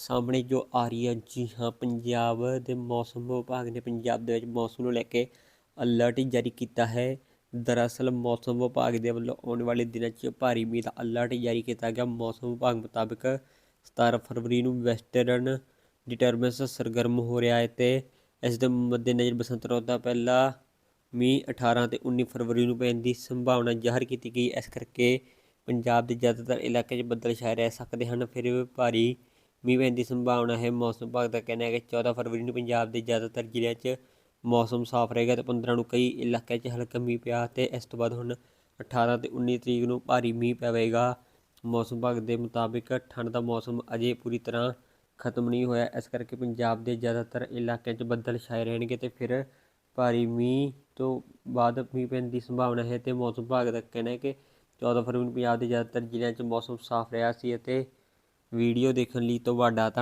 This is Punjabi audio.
ਸਾਹਮਣੇ ਜੋ ਆ ਰਹੀ ਹੈ ਜੀ ਹਾਂ, ਪੰਜਾਬ ਦੇ ਮੌਸਮ ਵਿਭਾਗ ਨੇ ਪੰਜਾਬ ਦੇ ਵਿੱਚ ਮੌਸਮ ਨੂੰ ਲੈ ਕੇ ਅਲਰਟ ਜਾਰੀ ਕੀਤਾ ਹੈ। ਦਰਅਸਲ ਮੌਸਮ ਵਿਭਾਗ ਦੇ ਵੱਲੋਂ ਆਉਣ ਵਾਲੇ ਦਿਨਾਂ 'ਚ ਭਾਰੀ ਮੀਂਹ ਦਾ ਅਲਰਟ ਜਾਰੀ ਕੀਤਾ ਗਿਆ। ਮੌਸਮ ਵਿਭਾਗ ਮੁਤਾਬਕ 17 ਫਰਵਰੀ ਨੂੰ ਵੈਸਟਰਨ ਡਿਟਰਮੈਂਸ ਸਰਗਰਮ ਹੋ ਰਿਹਾ ਹੈ ਤੇ ਇਸ ਦੇ ਮੱਦੇਨਜ਼ਰ ਬਸੰਤ ਰੁੱਤ ਦਾ ਪਹਿਲਾ ਮੀਂਹ 18 ਤੇ 19 ਫਰਵਰੀ ਨੂੰ ਪੈਣ ਦੀ ਸੰਭਾਵਨਾ ਜ਼ਾਹਰ ਕੀਤੀ ਗਈ। ਇਸ ਕਰਕੇ ਪੰਜਾਬ ਦੇ ਜ਼ਿਆਦਾਤਰ ਇਲਾਕੇ 'ਚ ਬੱਦਲ ਛਾਏ ਰਹਿ ਸਕਦੇ ਹਨ। ਫਿਰ ਭਾਰੀ ਮੀਂਹ ਪੈਣ ਦੀ ਸੰਭਾਵਨਾ ਹੈ, ਮੌਸਮ ਵਿਭਾਗ ਦਾ ਕਹਿਣਾ ਹੈ ਕਿ 14 ਫਰਵਰੀ ਨੂੰ ਪੰਜਾਬ ਦੇ ਜ਼ਿਆਦਾਤਰ ਜ਼ਿਲ੍ਹਿਆਂ 'ਚ ਮੌਸਮ ਸਾਫ਼ ਰਹੇਗਾ ਤੇ 15 ਨੂੰ ਕਈ ਇਲਾਕਿਆਂ 'ਚ ਹਲਕਾ ਮੀਂਹ ਪਿਆ ਤੇ ਇਸ ਤੋਂ ਬਾਅਦ ਹੁਣ 18 ਤੇ 19 ਤਰੀਕ ਨੂੰ ਭਾਰੀ ਮੀਂਹ ਪਵੇਗਾ। ਮੌਸਮ ਵਿਭਾਗ ਦੇ ਮੁਤਾਬਿਕ ਠੰਡ ਦਾ ਮੌਸਮ ਅਜੇ ਪੂਰੀ ਤਰ੍ਹਾਂ ਖਤਮ ਨਹੀਂ ਹੋਇਆ, ਇਸ ਕਰਕੇ ਪੰਜਾਬ ਦੇ ਜ਼ਿਆਦਾਤਰ ਇਲਾਕਿਆਂ 'ਚ ਬੱਦਲ ਛਾਏ ਰਹਿਣਗੇ ਤੇ ਫਿਰ ਭਾਰੀ ਮੀਂਹ ਤੋਂ ਬਾਅਦ ਮੀਂਹ ਪੈਣ ਦੀ ਸੰਭਾਵਨਾ ਹੈ ਤੇ ਮੌਸਮ ਵਿਭਾਗ ਦਾ ਕਹਿਣਾ ਹੈ ਕਿ 14 ਫਰਵਰੀ ਨੂੰ ਪੰਜਾਬ ਦੇ ਜ਼ਿਆਦਾਤਰ ਜ਼ਿਲ੍ਹਿਆਂ 'ਚ ਮੌਸਮ ਸਾਫ਼ ਰਿਹਾ ਸੀ ਅਤੇ ਵੀਡੀਓ ਦੇਖਣ ਲਈ ਤੁਹਾਡਾ ਧੰਨ